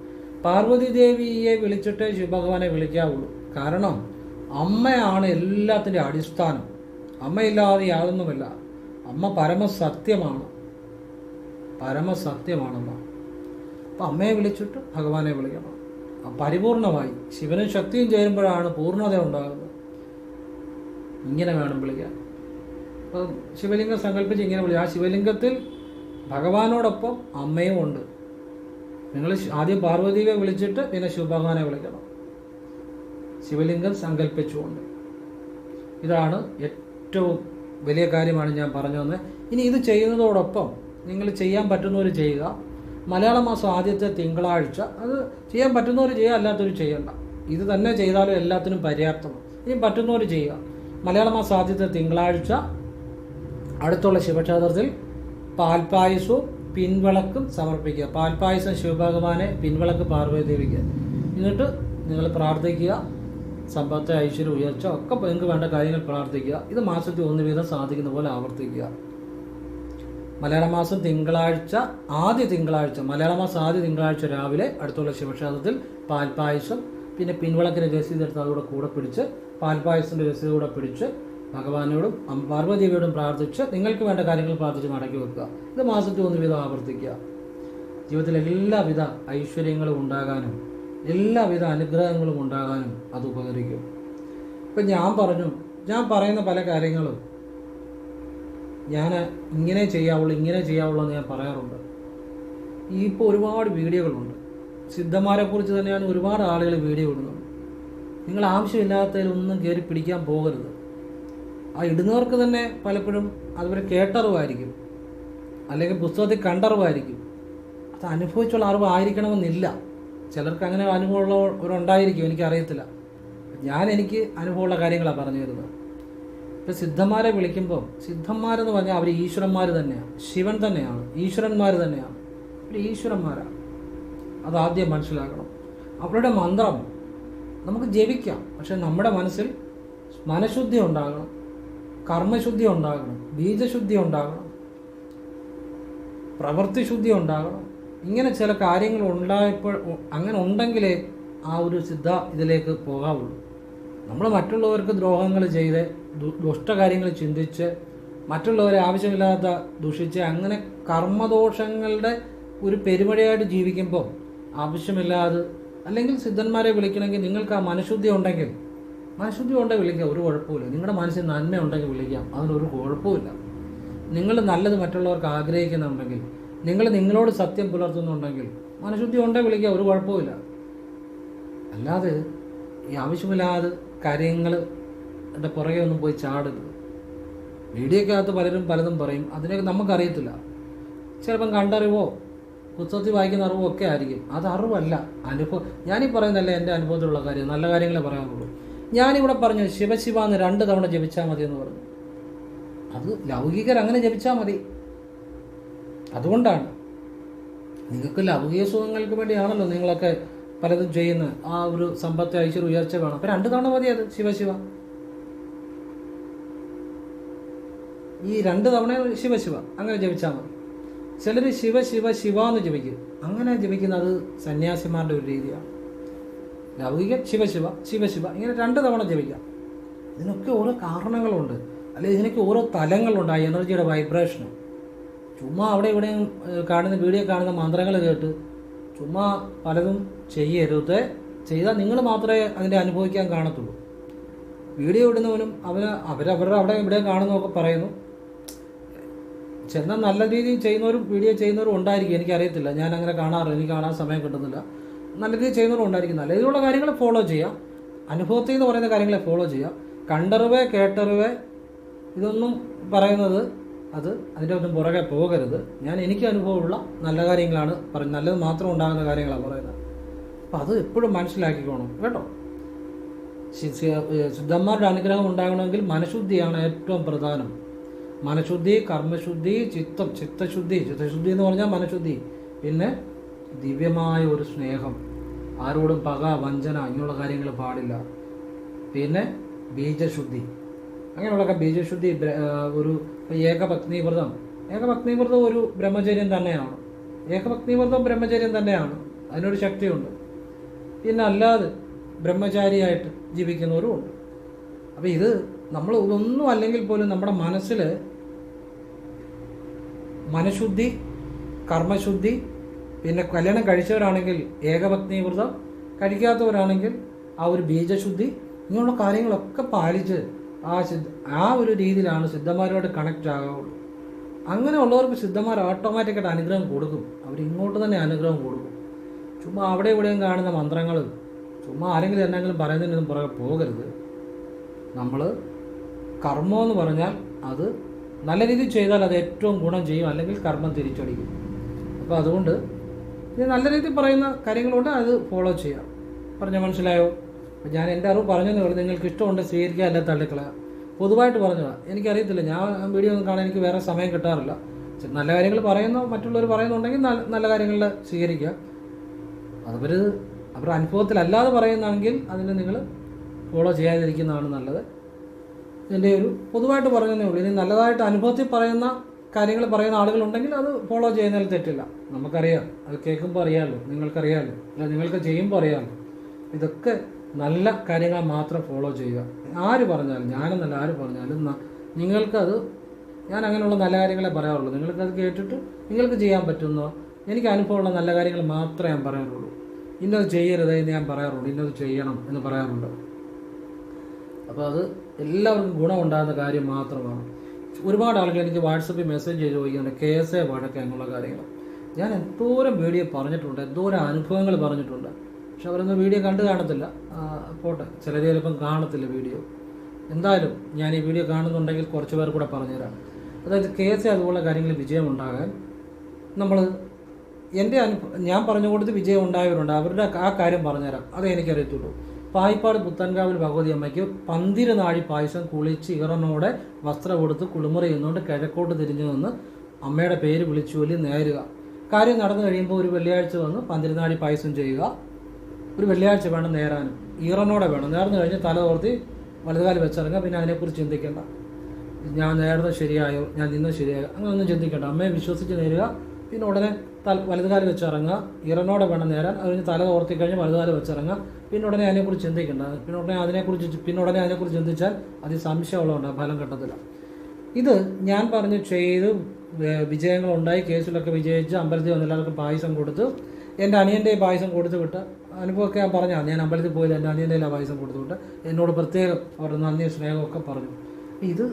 പാർവതി ദേവിയെ വിളിച്ചിട്ട് ശിവഭഗവാനെ വിളിക്കാവുള്ളൂ. കാരണം അമ്മയാണ് എല്ലാത്തിന്റെ അടിസ്ഥാനം. അമ്മയില്ലാതെ യാതൊന്നുമല്ല. അമ്മ പരമസത്യമാണ്. പരമസത്യമാണമ്മ അപ്പം അമ്മയെ വിളിച്ചിട്ട് ഭഗവാനെ വിളിക്കണം. പരിപൂർണമായി ശിവനും ശക്തിയും ചേരുമ്പോഴാണ് പൂർണത ഉണ്ടാകുന്നത്. ഇങ്ങനെ വേണം വിളിക്കാൻ. അപ്പം ശിവലിംഗം സങ്കല്പിച്ച് ഇങ്ങനെ വിളിക്കുക ആ ശിവലിംഗത്തിൽ ഭഗവാനോടൊപ്പം അമ്മയും ഉണ്ട്. നിങ്ങൾ ആദ്യം പാർവതിയെ വിളിച്ചിട്ട് പിന്നെ ശിവഭഗവാനെ വിളിക്കണം. ശിവലിംഗം സങ്കല്പിച്ചുകൊണ്ട് ഇതാണ് ഏറ്റവും വലിയ കാര്യമാണ് ഞാൻ പറഞ്ഞു തന്നെ ഇനി ഇത് ചെയ്യുന്നതോടൊപ്പം നിങ്ങൾ ചെയ്യാൻ പറ്റുന്നവർ ചെയ്യുക. മലയാള മാസം ആദ്യത്തെ തിങ്കളാഴ്ച അത് ചെയ്യാൻ പറ്റുന്നവർ ചെയ്യുക അല്ലാത്തവർ ചെയ്യണ്ട. ഇത് തന്നെ ചെയ്താലും എല്ലാത്തിനും പര്യാപ്തമാണ്. ഇനി പറ്റുന്നവർ ചെയ്യുക. മലയാള മാസം ആദ്യത്തെ തിങ്കളാഴ്ച അടുത്തുള്ള ശിവക്ഷേത്രത്തിൽ പാൽപ്പായസവും പിൻവിളക്കും സമർപ്പിക്കുക. പാൽപായസം ശിവഭഗവാനെ പിൻവിളക്ക് പാർവതി ദേവിക്ക് എന്നിട്ട് നിങ്ങൾ പ്രാർത്ഥിക്കുക. സമ്പത്ത് ഐശ്വര്യം ഉയർച്ച ഒക്കെ നിങ്ങൾക്ക് വേണ്ട കാര്യങ്ങൾ പ്രാർത്ഥിക്കുക. ഇത് മാസത്തിൽ ഒന്ന് വീതം സാധിക്കുന്ന പോലെ ആവർത്തിക്കുക. മലയാള മാസം തിങ്കളാഴ്ച ആദ്യ തിങ്കളാഴ്ച മലയാള മാസം ആദ്യ തിങ്കളാഴ്ച രാവിലെ അടുത്തുള്ള ശിവക്ഷേത്രത്തിൽ പാൽപായസം പിന്നെ പിൻവിളക്കിന്റെ രസീതെടുത്ത് അതുകൂടെ കൂടെ പിടിച്ച് പാൽപായസത്തിന്റെ രസീത് കൂടെ പിടിച്ച് ഭഗവാനോടും പാർവതിയോടും പ്രാർത്ഥിച്ച് നിങ്ങൾക്ക് വേണ്ട കാര്യങ്ങൾ പ്രാർത്ഥിച്ച് മടക്കി വെക്കുക. ഇത് മാസത്തിൽ ഒന്ന് വീതം ആവർത്തിക്കുക. ജീവിതത്തിൽ എല്ലാവിധ ഐശ്വര്യങ്ങളും ഉണ്ടാകാനും എല്ലാവിധ അനുഗ്രഹങ്ങളും ഉണ്ടാകാനും അത് ഉപകരിക്കും. ഇപ്പം ഞാൻ പറഞ്ഞു ഞാൻ പറയുന്ന പല കാര്യങ്ങളും ഞാൻ ഇങ്ങനെ ചെയ്യാവുള്ളൂ ഇങ്ങനെ ചെയ്യാവുള്ളൂ എന്ന് ഞാൻ പറയാറുണ്ട്. ഇപ്പോൾ ഒരുപാട് വീഡിയോകളുണ്ട്. സിദ്ധന്മാരെക്കുറിച്ച് തന്നെയാണ് ഒരുപാട് ആളുകൾ വീഡിയോ ഇടുന്നത്. നിങ്ങൾ ആവശ്യമില്ലാത്തതിലൊന്നും കയറി പിടിക്കാൻ പോകരുത്. ആ ഇടുന്നവർക്ക് തന്നെ പലപ്പോഴും അതുവരെ കേട്ടറിവായിരിക്കും. അല്ലെങ്കിൽ പുസ്തകത്തിൽ കണ്ടറിവായിരിക്കും. അത് അനുഭവിച്ചുള്ള അറിവ് ആയിരിക്കണമെന്നില്ല. ചിലർക്ക് അങ്ങനെ അനുഭവമുള്ളവരുണ്ടായിരിക്കും എനിക്കറിയത്തില്ല. ഞാൻ എനിക്ക് അനുഭവമുള്ള കാര്യങ്ങളാണ് പറഞ്ഞു തരുന്നത്. ഇപ്പം സിദ്ധന്മാരെ വിളിക്കുമ്പോൾ സിദ്ധന്മാരെന്ന് പറഞ്ഞാൽ അവർ ഈശ്വരന്മാർ തന്നെയാണ്. ശിവൻ തന്നെയാണ്. ഈശ്വരന്മാർ തന്നെയാണ്. അവർ ഈശ്വരന്മാരാണ്. അതാദ്യം മനസ്സിലാക്കണം. അവരുടെ മന്ത്രം നമുക്ക് ജപിക്കാം. പക്ഷെ നമ്മുടെ മനസ്സിൽ മനഃശുദ്ധി ഉണ്ടാകണം. കർമ്മശുദ്ധി ഉണ്ടാകണം ബീജശുദ്ധി ഉണ്ടാകണം പ്രവൃത്തിശുദ്ധി ഉണ്ടാകണം. ഇങ്ങനെ ചില കാര്യങ്ങൾ ഉണ്ടായപ്പോൾ അങ്ങനെ ഉണ്ടെങ്കിലേ ആ ഒരു സിദ്ധ ഇതിലേക്ക് പോകാവുള്ളൂ. നമ്മൾ മറ്റുള്ളവർക്ക് ദ്രോഹങ്ങൾ ചെയ്ത് ദുഷ്ട ദുഷ്ടകാര്യങ്ങൾ ചിന്തിച്ച് മറ്റുള്ളവരെ ആവശ്യമില്ലാത്ത ദുഷിച്ച് അങ്ങനെ കർമ്മദോഷങ്ങളുടെ ഒരു പെരുമഴയായിട്ട് ജീവിക്കുമ്പോൾ ആവശ്യമില്ലാതെ അല്ലെങ്കിൽ സിദ്ധന്മാരെ വിളിക്കണമെങ്കിൽ നിങ്ങൾക്ക് ആ മനഃശുദ്ധി ഉണ്ടെങ്കിൽ മനഃശുദ്ധി ഉണ്ടെങ്കിൽ വിളിക്കാം ഒരു കുഴപ്പമില്ല നിങ്ങളുടെ മനസ്സിൽ നന്മ ഉണ്ടെങ്കിൽ വിളിക്കാം അതിനൊരു കുഴപ്പമില്ല നിങ്ങൾ നല്ലത് മറ്റുള്ളവർക്ക് ആഗ്രഹിക്കുന്നുണ്ടെങ്കിൽ നിങ്ങൾ നിങ്ങളോട് സത്യം പുലർത്തുന്നുണ്ടെങ്കിൽ മനഃശുദ്ധി ഉണ്ടെങ്കിൽ വിളിക്കാം ഒരു കുഴപ്പമില്ല അല്ലാതെ ഈ ആവശ്യമില്ലാതെ കാര്യങ്ങൾ എന്റെ പുറകെ ഒന്നും പോയി ചാടരുത്. വീഡിയോക്കകത്ത് പലരും പലതും പറയും അതിനൊക്കെ നമുക്കറിയത്തില്ല. ചിലപ്പം കണ്ടറിവോ പുസ്തകത്തിൽ വായിക്കുന്ന അറിവോ ഒക്കെ ആയിരിക്കും. അത് അറിവല്ല. അനുഭവം ഞാനീ പറയുന്നതല്ല എന്റെ അനുഭവത്തിലുള്ള കാര്യം നല്ല കാര്യങ്ങളെ പറയാനുള്ളൂ ഞാനിവിടെ പറഞ്ഞു ശിവശിവ എന്ന് രണ്ട് തവണ ജപിച്ചാൽ മതി എന്ന് പറഞ്ഞു. അത് ലൗകികർ അങ്ങനെ ജപിച്ചാൽ മതി. അതുകൊണ്ടാണ്. നിങ്ങൾക്ക് ലൗകിക സുഖങ്ങൾക്ക് വേണ്ടിയാണല്ലോ നിങ്ങളൊക്കെ പലതും ചെയ്യുന്നത്. ആ ഒരു സമ്പത്ത് ഐശ്വര്യ ഉയർച്ച വേണം അപ്പം രണ്ട് തവണ മതി അത് ശിവശിവ. ഈ രണ്ട് തവണ ശിവശിവ അങ്ങനെ ജപിച്ചാൽ മതി. ചിലർ ശിവ ശിവ ശിവ എന്ന് ജപിക്കും. അങ്ങനെ ജപിക്കുന്നത് സന്യാസിമാരുടെ ഒരു രീതിയാണ്. ലൗകിക ശിവശിവ ശിവശിവ ഇങ്ങനെ രണ്ട് തവണ ജപിക്കാം. ഇതിനൊക്കെ ഓരോ കാരണങ്ങളുണ്ട്. അല്ലെങ്കിൽ ഇതിനൊക്കെ ഓരോ തലങ്ങളുണ്ട് ആ എനർജിയുടെ വൈബ്രേഷൻ ചുമ്മാ അവിടെ ഇവിടെയും കാണുന്ന വീഡിയോ കാണുന്ന മന്ത്രങ്ങൾ കേട്ട് ചുമ്മാ പലതും ചെയ്യരുത്. ചെയ്താൽ നിങ്ങൾ മാത്രമേ അതിന്റെ അനുഭവിക്കാൻ കാണത്തുള്ളൂ. വീഡിയോ ഇടുന്നവനും അവന് അവരവരുടെ അവിടെ ഇവിടെ കാണുന്നതൊക്കെ പറയുന്നു. ചെന്നാൽ നല്ല രീതിയിൽ ചെയ്യുന്നവരും വീഡിയോ ചെയ്യുന്നവരും ഉണ്ടായിരിക്കും. എനിക്കറിയത്തില്ല. ഞാൻ അങ്ങനെ കാണാറില്ല. എനിക്ക് കാണാൻ സമയം കിട്ടുന്നില്ല. നല്ല രീതിയിൽ ചെയ്യുന്നവരുണ്ടായിരിക്കും നല്ല രീതിയിലുള്ള കാര്യങ്ങൾ ഫോളോ ചെയ്യാം. അനുഭവത്തിൽ എന്ന് പറയുന്ന കാര്യങ്ങളെ ഫോളോ ചെയ്യാം. കണ്ടറിവേ കേട്ടറിവേ ഇതൊന്നും പറയുന്നത് അത് അതിന്റെ ഒന്നും പുറകെ പോകരുത്. ഞാൻ എനിക്ക് അനുഭവമുള്ള നല്ല കാര്യങ്ങളാണ് പറയുന്നത് നല്ലത് മാത്രം ഉണ്ടാകുന്ന കാര്യങ്ങളാണ് പറയുന്നത്. അപ്പം അത് എപ്പോഴും മനസ്സിലാക്കിക്കോണം കേട്ടോ? ശുദ്ധന്മാരുടെ അനുഗ്രഹം ഉണ്ടാകണമെങ്കിൽ മനഃശുദ്ധിയാണ് ഏറ്റവും പ്രധാനം. മനഃശുദ്ധി കർമ്മശുദ്ധി ചിത്തം ചിത്തശുദ്ധി. ചിത്തശുദ്ധി എന്ന് പറഞ്ഞാൽ മനഃശുദ്ധി. പിന്നെ ദിവ്യമായ ഒരു സ്നേഹം. ആരോടും പക വഞ്ചന ഇങ്ങനെയുള്ള കാര്യങ്ങൾ പാടില്ല. പിന്നെ ബീജശുദ്ധി. അങ്ങനെയുള്ളൊക്കെ ബീജശുദ്ധി ഒരു ഏകപത്നീവ്രതം ഏകപത്നീവ്രതം ഒരു ബ്രഹ്മചര്യം തന്നെയാണ്. ഏകപത്നീവ്രതം ബ്രഹ്മചര്യം തന്നെയാണ്. അതിനൊരു ശക്തിയുണ്ട്. പിന്നെ അല്ലാതെ ബ്രഹ്മചാരിയായിട്ട് ജീവിക്കുന്നവരും ഉണ്ട്. അപ്പോൾ ഇത് നമ്മൾ ഇതൊന്നും അല്ലെങ്കിൽ പോലും നമ്മുടെ മനസ്സിൽ മനഃശുദ്ധി കർമ്മശുദ്ധി പിന്നെ കല്യാണം കഴിച്ചവരാണെങ്കിൽ ഏകപത്നി വ്രതം കഴിക്കാത്തവരാണെങ്കിൽ ആ ഒരു ബീജശുദ്ധി ഇങ്ങനെയുള്ള കാര്യങ്ങളൊക്കെ പാലിച്ച് ആ സിദ്ധ ആ ഒരു രീതിയിലാണ് സിദ്ധന്മാരോട് കണക്റ്റ് അങ്ങനെ ഉള്ളവർക്ക് സിദ്ധന്മാർ ഓട്ടോമാറ്റിക്കായിട്ട് അനുഗ്രഹം കൊടുക്കും. അവർ ഇങ്ങോട്ട് തന്നെ അനുഗ്രഹം കൊടുക്കും. ചുമ്മാ അവിടെ ഇവിടെയും കാണുന്ന മന്ത്രങ്ങൾ ചുമ്മാ ആരെങ്കിലും എന്തെങ്കിലും പറയുന്നതിനൊന്നും പുറകെ പോകരുത്. നമ്മൾ കർമ്മം എന്ന് പറഞ്ഞാൽ അത് നല്ല രീതിയിൽ ചെയ്താൽ അത് ഏറ്റവും ഗുണം ചെയ്യും. അല്ലെങ്കിൽ കർമ്മം തിരിച്ചടിക്കും. അപ്പോൾ അതുകൊണ്ട് ഇത് നല്ല രീതിയിൽ പറയുന്ന കാര്യങ്ങളുണ്ട് അത് ഫോളോ ചെയ്യാം. പറഞ്ഞ മനസ്സിലായോ? അപ്പം ഞാൻ എന്റെ അറിവ് പറഞ്ഞു തന്നെയുള്ളൂ നിങ്ങൾക്ക് ഇഷ്ടമുണ്ട് സ്വീകരിക്കുക അല്ല തള്ളിക്കളയുക. പൊതുവായിട്ട് പറഞ്ഞതാണ് എനിക്കറിയത്തില്ല. ഞാൻ വീഡിയോ ഒന്നും കാണാൻ എനിക്ക് വേറെ സമയം കിട്ടാറില്ല. നല്ല കാര്യങ്ങൾ പറയുന്ന മറ്റുള്ളവർ പറയുന്നുണ്ടെങ്കിൽ നല്ല നല്ല കാര്യങ്ങളിൽ സ്വീകരിക്കുക. അതവർ അവരുടെ അനുഭവത്തിലല്ലാതെ പറയുന്നതാണെങ്കിൽ അതിനെ നിങ്ങൾ ഫോളോ ചെയ്യാതിരിക്കുന്നതാണ് നല്ലത്. എന്റെ ഒരു പൊതുവായിട്ട് പറഞ്ഞതേ ഉള്ളൂ. ഇനി നല്ലതായിട്ട് അനുഭവത്തിൽ പറയുന്ന കാര്യങ്ങൾ പറയുന്ന ആളുകളുണ്ടെങ്കിൽ അത് ഫോളോ ചെയ്യുന്നതിൽ തെറ്റില്ല. നമുക്കറിയാം. അത് കേൾക്കുമ്പോൾ അറിയാമല്ലോ നിങ്ങൾക്കറിയാമല്ലോ അല്ല നിങ്ങൾക്ക് ചെയ്യുമ്പോൾ അറിയാമല്ലോ ഇതൊക്കെ നല്ല കാര്യങ്ങൾ മാത്രം ഫോളോ ചെയ്യുക. ആര് പറഞ്ഞാലും ഞാനെന്നല്ല ആര് പറഞ്ഞാലും നിങ്ങൾക്കത് ഞാൻ അങ്ങനെയുള്ള നല്ല കാര്യങ്ങളെ പറയാറുള്ളൂ. നിങ്ങൾക്കത് കേട്ടിട്ട് നിങ്ങൾക്ക് ചെയ്യാൻ പറ്റുന്നോ? എനിക്ക് അനുഭവമുള്ള നല്ല കാര്യങ്ങൾ മാത്രമേ ഞാൻ പറയാറുള്ളൂ. ഇന്നത് ചെയ്യരുത് എന്ന് ഞാൻ പറയാറുള്ളൂ. ഇന്നത് ചെയ്യണം എന്ന് പറയാറുണ്ട്. അപ്പോൾ അത് എല്ലാവർക്കും ഗുണമുണ്ടാകുന്ന കാര്യം മാത്രമാണ്. ഒരുപാട് ആളുകൾ എനിക്ക് വാട്സപ്പിൽ മെസ്സേജ് ചെയ്ത് ചോദിക്കുന്നുണ്ട് കെ എസ് എ വഴക്ക് എന്നുള്ള കാര്യങ്ങൾ. ഞാൻ എന്തോരം വീഡിയോ പറഞ്ഞിട്ടുണ്ട് എന്തോരം അനുഭവങ്ങൾ പറഞ്ഞിട്ടുണ്ട്. പക്ഷെ അവരൊന്നും വീഡിയോ കണ്ടു കാണത്തില്ല. പോട്ടെ ചിലർ ചിലപ്പം കാണത്തില്ല വീഡിയോ എന്തായാലും ഞാൻ ഈ വീഡിയോ കാണുന്നുണ്ടെങ്കിൽ കുറച്ച് പേർ കൂടെ പറഞ്ഞുതരാം. അതായത് കെ എസ് എ അതുപോലെ കാര്യങ്ങളിൽ വിജയമുണ്ടാകാൻ നമ്മൾ എന്റെ അനുഭവം ഞാൻ പറഞ്ഞു കൊടുത്ത് വിജയം ഉണ്ടായവരുണ്ട്. അവരുടെ ആ കാര്യം പറഞ്ഞുതരാം. അതേ എനിക്കറിയത്തുള്ളൂ. പായിപ്പാട് പുത്തൻകാവിൽ ഭഗവതി അമ്മയ്ക്ക് പന്തിരുനാഴി പായസം കുളിച്ച് ഇറനോടെ വസ്ത്രം കൊടുത്ത് കുളിമുറി എന്നുകൊണ്ട് കിഴക്കോട്ട് തിരിഞ്ഞു നിന്ന് അമ്മയുടെ പേര് വിളിച്ചു വലി നേരുക. കാര്യം നടന്നു കഴിയുമ്പോൾ ഒരു വെള്ളിയാഴ്ച വന്ന് പന്തിരുനാഴി പായസം ചെയ്യുക. ഒരു വെള്ളിയാഴ്ച വേണം നേരാനും. ഈറനോടെ വേണം. നേർന്നു കഴിഞ്ഞ് തല ഓർത്തി വലുതുകാലി വെച്ചിറങ്ങുക. പിന്നെ അതിനെക്കുറിച്ച് ചിന്തിക്കേണ്ട. ഞാൻ നേർന്നത് ശരിയായോ? ഞാൻ നിന്നത് ശരിയായോ? അങ്ങനെയൊന്നും ചിന്തിക്കേണ്ട. അമ്മയെ വിശ്വസിച്ച് നേരുക. പിന്നെ ഉടനെ തല വലതുകാലം വെച്ചിറങ്ങുക. ഇറനോടെ വേണം നേരാൻ. അത് കഴിഞ്ഞ് തല തോർത്തി കഴിഞ്ഞ് വലതുകാലം വെച്ചിറങ്ങുക. പിന്നെ ഉടനെ അതിനെക്കുറിച്ച് ചിന്തിക്കേണ്ട. പിന്നെ ഉടനെ അതിനെക്കുറിച്ച് പിന്നെ ഉടനെ അതിനെക്കുറിച്ച് ചിന്തിച്ചാൽ അത് സംശയമുള്ളതുകൊണ്ട് ഫലം കിട്ടത്തില്ല. ഇത് ഞാൻ പറഞ്ഞ് ചെയ്ത് വിജയങ്ങളുണ്ടായി. കേസിലൊക്കെ വിജയിച്ച് അമ്പലത്തിൽ വന്ന് എല്ലാവർക്കും പായസം കൊടുത്ത്. എന്റെ അനിയന്റെ പായസം കൊടുത്തു വിട്ട്. അനുഭവമൊക്കെ ഞാൻ പറഞ്ഞാൽ ഞാൻ അമ്പലത്തിൽ പോയില്ല. എന്റെ അനിയന്റെ പായസം കൊടുത്തു വിട്ട്. എന്നോട് പ്രത്യേകം അവരുടെ നന്ദി സ്നേഹമൊക്കെ പറഞ്ഞു. ഇത്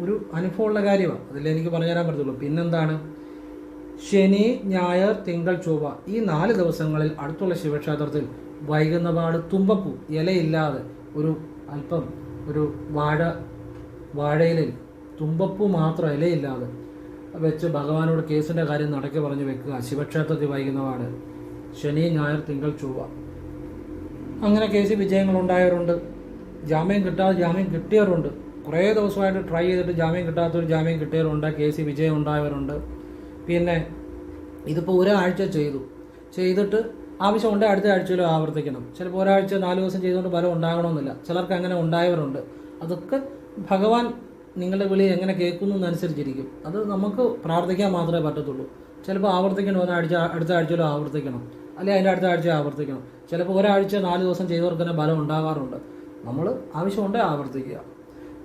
ഒരു അനുഭവമുള്ള കാര്യമാണ്. അതിലെനിക്ക് പറഞ്ഞു തരാൻ പറ്റത്തുള്ളൂ. പിന്നെന്താണ്? ശനി ഞായർ തിങ്കൾ ചൊവ്വ ഈ നാല് ദിവസങ്ങളിൽ അടുത്തുള്ള ശിവക്ഷേത്രത്തിൽ വൈകുന്നപാട് തുമ്പപ്പൂ ഇലയില്ലാതെ ഒരു അല്പം ഒരു വാഴ വാഴയിലിൽ തുമ്പപ്പൂ മാത്രം ഇലയില്ലാതെ വെച്ച് ഭഗവാനോട് കേസിന്റെ കാര്യം നടക്കി പറഞ്ഞു വെക്കുക. ശിവക്ഷേത്രത്തിൽ വൈകുന്നപാട് ശനി ഞായർ തിങ്കൾ ചൊവ്വ. അങ്ങനെ കേസിൽ വിജയങ്ങളുണ്ടായവരുണ്ട്. ജാമ്യം കിട്ടാതെ ജാമ്യം കിട്ടിയവരുണ്ട്. കുറേ ദിവസമായിട്ട് ട്രൈ ചെയ്തിട്ട് ജാമ്യം കിട്ടാത്തൊരു ജാമ്യം കിട്ടിയവരുണ്ട്. കേസിൽ വിജയം ഉണ്ടായവരുണ്ട് പിന്നെ ഇതിപ്പോൾ ഒരാഴ്ച ചെയ്തു. ചെയ്തിട്ട് ആവശ്യമുണ്ട് അടുത്ത ആഴ്ചയിലും ആവർത്തിക്കണം. ചിലപ്പോൾ ഒരാഴ്ച നാല് ദിവസം ചെയ്തുകൊണ്ട് ഫലം ഉണ്ടാകണമെന്നില്ല ചിലർക്ക് അങ്ങനെ ഉണ്ടായവരുണ്ട്. അതൊക്കെ ഭഗവാൻ നിങ്ങളുടെ വിളി എങ്ങനെ കേൾക്കുന്നു എന്നനുസരിച്ചിരിക്കും അത് നമുക്ക് പ്രാർത്ഥിക്കാൻ മാത്രമേ പറ്റത്തുള്ളൂ. ചിലപ്പോൾ ആവർത്തിക്കണം ഒരാഴ്ച അടുത്ത ആഴ്ചയിലും ആവർത്തിക്കണം. അല്ലെങ്കിൽ അതിന്റെ അടുത്ത ആഴ്ച ആവർത്തിക്കണം. ചിലപ്പോൾ ഒരാഴ്ച നാല് ദിവസം ചെയ്തവർക്ക് തന്നെ ഫലം ഉണ്ടാകാറുണ്ട്. നമ്മൾ ആവശ്യമുണ്ടെങ്കിൽ ആവർത്തിക്കുക.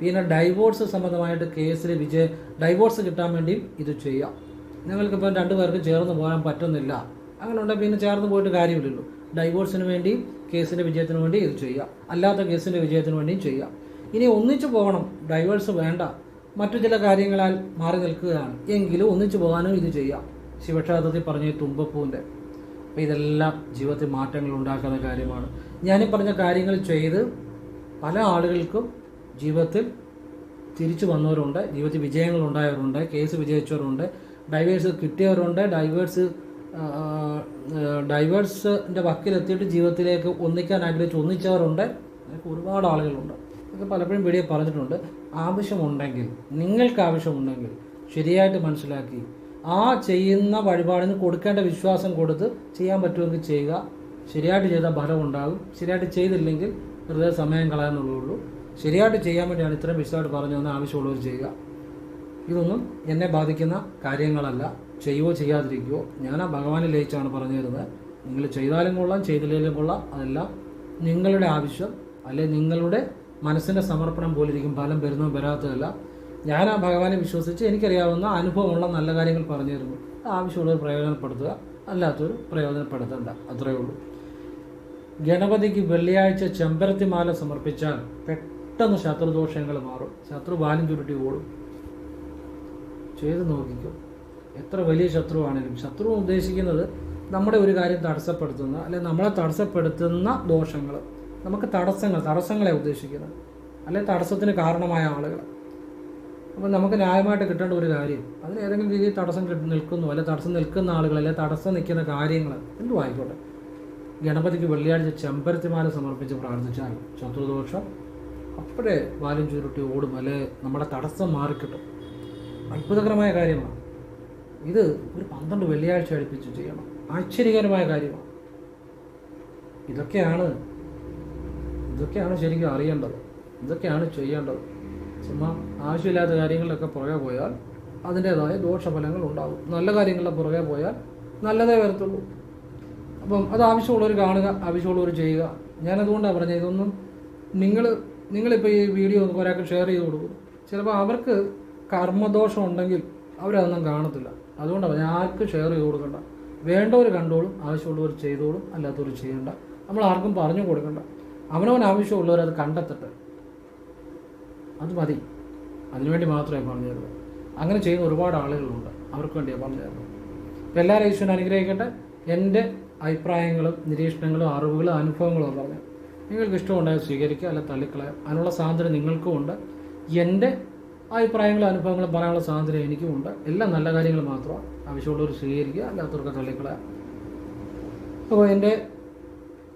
പിന്നെ ഡൈവോഴ്സ് സംബന്ധമായിട്ട് കേസിൽ വിജയ ഡൈവോഴ്സ് കിട്ടാൻ വേണ്ടിയും ഇത് ചെയ്യാം നിങ്ങൾക്കിപ്പോൾ രണ്ടു പേർക്ക് ചേർന്ന് പോകാൻ പറ്റുന്നില്ല. അങ്ങനെ ഉണ്ടെങ്കിൽ പിന്നെ ചേർന്ന് പോയിട്ട് കാര്യമില്ലല്ലോ. ഡൈവോഴ്സിന് വേണ്ടിയും കേസിന്റെ വിജയത്തിന് വേണ്ടി ഇത് ചെയ്യാം. അല്ലാത്ത കേസിന്റെ വിജയത്തിന് വേണ്ടിയും ചെയ്യാം. ഇനി ഒന്നിച്ചു പോകണം. ഡൈവേഴ്സ് വേണ്ട. മറ്റു ചില കാര്യങ്ങളാൽ മാറി നിൽക്കുകയാണ്. എങ്കിലും ഒന്നിച്ചു പോകാനും ഇത് ചെയ്യാം. ശിവക്ഷേത്രത്തിൽ പറഞ്ഞ തുമ്പപ്പൂവിന്റെ അപ്പോൾ ഇതെല്ലാം ജീവിതത്തിൽ മാറ്റങ്ങൾ ഉണ്ടാക്കുന്ന കാര്യമാണ്. ഞാനീ പറഞ്ഞ കാര്യങ്ങൾ ചെയ്ത് പല ആളുകൾക്കും ജീവിതത്തിൽ തിരിച്ചു വന്നവരുണ്ട്. ജീവിതത്തിൽ വിജയങ്ങൾ ഉണ്ടായവരുണ്ട്. കേസ് വിജയിച്ചവരുണ്ട്. ഡൈവേഴ്സ് കിട്ടിയവരുണ്ട്. ഡൈവേഴ്സ് ഡൈവേഴ്സിന്റെ വക്കിലെത്തിയിട്ട് ജീവിതത്തിലേക്ക് ഒന്നിക്കാൻ ആഗ്രഹിച്ച് ഒന്നിച്ചവരുണ്ട്. അതൊക്കെ ഒരുപാട് ആളുകളുണ്ട്. ഇതൊക്കെ പലപ്പോഴും വീഡിയോ പറഞ്ഞിട്ടുണ്ട്. ആവശ്യമുണ്ടെങ്കിൽ നിങ്ങൾക്ക് ആവശ്യമുണ്ടെങ്കിൽ ശരിയായിട്ട് മനസ്സിലാക്കി ആ ചെയ്യുന്ന വഴിപാടിന് കൊടുക്കേണ്ട വിശ്വാസം കൊടുത്ത് ചെയ്യാൻ പറ്റുമെങ്കിൽ ചെയ്യുക. ശരിയായിട്ട് ചെയ്താൽ ഫലം ഉണ്ടാകും. ശരിയായിട്ട് ചെയ്തില്ലെങ്കിൽ വെറുതെ സമയം കളയാന്നുള്ളൂ ശരിയായിട്ട് ചെയ്യാൻ വേണ്ടിയാണ് ഇത്രയും വിശദമായിട്ട് പറഞ്ഞു തന്നെ ആവശ്യമുള്ളവർ ചെയ്യുക. ഇതൊന്നും എന്നെ ബാധിക്കുന്ന കാര്യങ്ങളല്ല. ചെയ്യുവോ ചെയ്യാതിരിക്കുവോ ഞാൻ ആ ഭഗവാനെ ലയിച്ചാണ് പറഞ്ഞു തരുന്നത്. നിങ്ങൾ ചെയ്താലും കൊള്ളാം ചെയ്തില്ലെങ്കിലും കൊള്ളാം. അതെല്ലാം നിങ്ങളുടെ ആവശ്യം അല്ലെ നിങ്ങളുടെ മനസ്സിന്റെ സമർപ്പണം പോലിരിക്കും. ഫലം വരുന്നതും വരാത്തതല്ല. ഞാൻ ആ ഭഗവാനെ വിശ്വസിച്ച് എനിക്കറിയാവുന്ന അനുഭവമുള്ള നല്ല കാര്യങ്ങൾ പറഞ്ഞു തരുന്നു. ആവശ്യമുള്ളവർ പ്രയോജനപ്പെടുത്തുക അല്ലാത്തവർ പ്രയോജനപ്പെടുത്തണ്ട. അത്രയേ ഉള്ളൂ. ഗണപതിക്ക് വെള്ളിയാഴ്ച ചെമ്പരത്തിമാല സമർപ്പിച്ചാൽ പെട്ടെന്ന് ശത്രുദോഷങ്ങൾ മാറും. ശത്രു ബാലും ചുരുട്ടി ഓടും. ചെയ്ത് നോക്കിക്കും. എത്ര വലിയ ശത്രുവാണെങ്കിലും. ശത്രു ഉദ്ദേശിക്കുന്നത് നമ്മുടെ ഒരു കാര്യം തടസ്സപ്പെടുത്തുന്ന അല്ലെങ്കിൽ നമ്മളെ തടസ്സപ്പെടുത്തുന്ന ദോഷങ്ങൾ നമുക്ക് തടസ്സങ്ങൾ തടസ്സങ്ങളെ ഉദ്ദേശിക്കുന്നത്. അല്ലെങ്കിൽ തടസ്സത്തിന് കാരണമായ ആളുകൾ അപ്പോൾ നമുക്ക് ന്യായമായിട്ട് കിട്ടേണ്ട ഒരു കാര്യം അതിന് ഏതെങ്കിലും രീതിയിൽ തടസ്സം നിൽക്കുന്നു അല്ലെ തടസ്സം നിൽക്കുന്ന ആളുകൾ അല്ലെ തടസ്സം നിൽക്കുന്ന കാര്യങ്ങൾ എന്തും ആയിക്കോട്ടെ. ഗണപതിക്ക് വെള്ളിയാഴ്ച ചെമ്പരത്തിമാല സമർപ്പിച്ച് പ്രാർത്ഥിച്ചാൽ ശത്രുദോഷം അപ്പോഴേ വാലും ചുരുട്ടി ഓടും അല്ലെ നമ്മുടെ തടസ്സം മാറിക്കിട്ടും. അത്ഭുതകരമായ കാര്യമാണ്. ഇത് ഒരു പന്ത്രണ്ട് വെള്ളിയാഴ്ച അടുപ്പിച്ച് ചെയ്യണം. ആശ്ചര്യകരമായ കാര്യമാണ്. ഇതൊക്കെയാണ് ഇതൊക്കെയാണ് ശരിക്കും അറിയേണ്ടത്. ഇതൊക്കെയാണ് ചെയ്യേണ്ടത്. ചുമ്മാ ആവശ്യമില്ലാത്ത കാര്യങ്ങളിലൊക്കെ പുറകെ പോയാൽ അതിന്റേതായ ദോഷഫലങ്ങൾ ഉണ്ടാകും. നല്ല കാര്യങ്ങളുടെ പുറകെ പോയാൽ നല്ലതേ വരത്തുള്ളൂ. അപ്പം അത് ആവശ്യമുള്ളവർ കാണുക ആവശ്യമുള്ളവർ ചെയ്യുക. ഞാനതുകൊണ്ടാണ് പറഞ്ഞത് ഇതൊന്നും നിങ്ങൾ നിങ്ങളിപ്പോൾ ഈ വീഡിയോ ഒരാൾക്ക് ഷെയർ ചെയ്ത് കൊടുക്കും. ചിലപ്പോൾ അവർക്ക് കർമ്മദോഷം ഉണ്ടെങ്കിൽ അവരതൊന്നും കാണത്തില്ല. അതുകൊണ്ടാണ് പറഞ്ഞത് ആർക്കും ഷെയർ ചെയ്ത് കൊടുക്കണ്ട. വേണ്ടവർ കണ്ടോളും ആവശ്യമുള്ളവർ ചെയ്തോളും അല്ലാത്തവർ ചെയ്യണ്ട. നമ്മൾ ആർക്കും പറഞ്ഞു കൊടുക്കണ്ട. അവനവൻ ആവശ്യമുള്ളവർ അത് കണ്ടെത്തട്ടെ. അത് മതി. അതിനുവേണ്ടി മാത്രമേ പറഞ്ഞു തരുള്ളൂ അങ്ങനെ ചെയ്യുന്ന ഒരുപാട് ആളുകളുണ്ട്. അവർക്ക് വേണ്ടിയാണ് പറഞ്ഞു തരുന്നത് അപ്പോൾ എല്ലാവരും ഈശ്വരൻ അനുഗ്രഹിക്കട്ടെ. എന്റെ അഭിപ്രായങ്ങളും നിരീക്ഷണങ്ങളും അറിവുകളും അനുഭവങ്ങളും പറഞ്ഞു. നിങ്ങൾക്ക് ഇഷ്ടമുണ്ടായാൽ സ്വീകരിക്കുക അല്ല തള്ളിക്കളയാം അതിനുള്ള സ്വാതന്ത്ര്യം നിങ്ങൾക്കും ഉണ്ട്. എന്റെ അഭിപ്രായങ്ങളും അനുഭവങ്ങളും പറയാനുള്ള സ്വാതന്ത്ര്യം എനിക്കുമുണ്ട്. എല്ലാം നല്ല കാര്യങ്ങൾ മാത്രമാണ് ആവശ്യമുള്ളവർ സ്വീകരിക്കുക. അല്ലാത്തവർക്ക് തള്ളിക്കളയാം അപ്പോൾ എന്റെ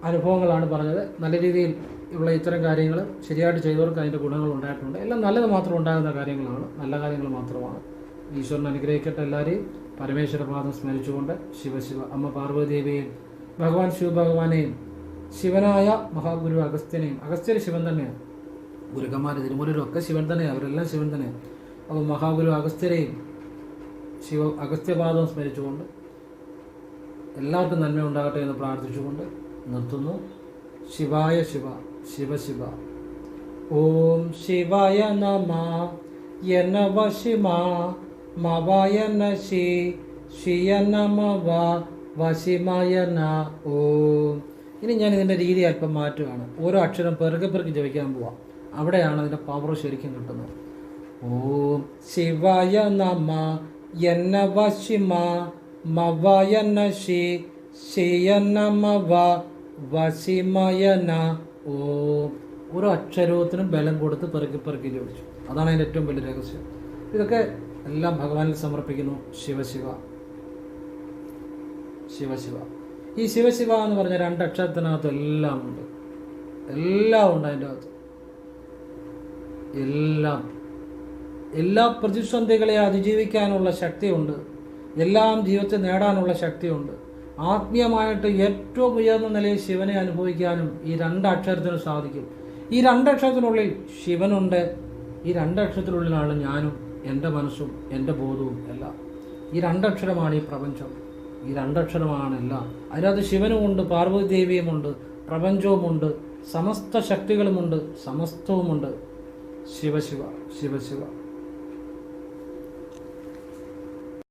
അനുഭവങ്ങളാണ് പറഞ്ഞത്. നല്ല രീതിയിൽ ഉള്ള ഇത്തരം കാര്യങ്ങൾ ശരിയായിട്ട് ചെയ്തവർക്ക് അതിന്റെ ഗുണങ്ങൾ ഉണ്ടായിട്ടുണ്ട്. എല്ലാം നല്ലത് മാത്രം ഉണ്ടാകുന്ന കാര്യങ്ങളാണ്. നല്ല കാര്യങ്ങൾ മാത്രമാണ്. ഈശ്വരൻ അനുഗ്രഹിക്കട്ടെ എല്ലാവരെയും. പരമേശ്വരപാദം സ്മരിച്ചുകൊണ്ട് ശിവശിവ അമ്മ പാർവതീദേവിയെയും ഭഗവാൻ ശിവഭഗവാനെയും ശിവനായ മഹാഗുരു അഗസ്ത്യനെയും. അഗസ്ത്യന് ശിവൻ തന്നെയാണ്. ഗുരുക്കന്മാർ തിരുമുരരും ഒക്കെ ശിവൻ തന്നെ അവരെല്ലാം ശിവൻ തന്നെ. അപ്പോൾ മഹാഗുരു അഗസ്ത്യരെയും ശിവ അഗസ്ത്യപാദം സ്മരിച്ചുകൊണ്ട് എല്ലാവർക്കും നന്മ ഉണ്ടാകട്ടെ എന്ന് പ്രാർത്ഥിച്ചുകൊണ്ട് നിർത്തുന്നു. ശിവായ ശിവ ശിവ ശിവ. ഓം ശിവായ നമ എന്ന ശിമ മവായ നശി ഷിയ നമവ വശിമായ ന ഓം. ഇനി ഞാൻ ഇതിന്റെ രീതി അല്പം മാറ്റുകയാണ്. ഓരോ അക്ഷരം പെറുകെ പെറുക്കി ജപിക്കാൻ പോവാം. അവിടെയാണ് അതിന്റെ പവർ ശരിക്കും കിട്ടുന്നത്. ഓം ശിവായ നമ എന്ന വശിമ മവയന ശിയ നമവ വശിമയന ഓം. ഓരോ അക്ഷരത്തിനും ബലം കൊടുത്ത് പെറുക്കി പെറുക്കി ചോദിച്ചു അതാണ് അതിന്റെ ഏറ്റവും വലിയ രഹസ്യം. ഇതൊക്കെ എല്ലാം ഭഗവാനിൽ സമർപ്പിക്കുന്നു ശിവശിവ ശിവശിവ ഈ ശിവശിവ എന്ന് പറഞ്ഞ രണ്ട് അക്ഷരത്തിനകത്ത് എല്ലാം ഉണ്ട്. എല്ലാം ഉണ്ട് അതിന്റെ അകത്ത്. എല്ലാം എല്ലാ പ്രതിസന്ധികളെ അതിജീവിക്കാനുള്ള ശക്തിയുണ്ട്. എല്ലാം ജീവിതത്തിൽ നേടാനുള്ള ശക്തിയുണ്ട്. ആത്മീയമായിട്ട് ഏറ്റവും ഉയർന്ന നിലയിൽ ശിവനെ അനുഭവിക്കാനും ഈ രണ്ടക്ഷരത്തിന് സാധിക്കും. ഈ രണ്ടക്ഷരത്തിനുള്ളിൽ ശിവനുണ്ട്. ഈ രണ്ടക്ഷരത്തിനുള്ളിലാണ് ഞാനും എന്റെ മനസ്സും എന്റെ ബോധവും എല്ലാം. ഈ രണ്ടക്ഷരമാണ് ഈ പ്രപഞ്ചം. ഈ രണ്ടക്ഷരമാണ് എല്ലാം. അതിനകത്ത് ശിവനുമുണ്ട് പാർവതി ദേവിയുമുണ്ട് പ്രപഞ്ചവുമുണ്ട് സമസ്ത ശക്തികളുമുണ്ട് സമസ്തവുമുണ്ട്. 洗吧洗吧，洗吧洗吧。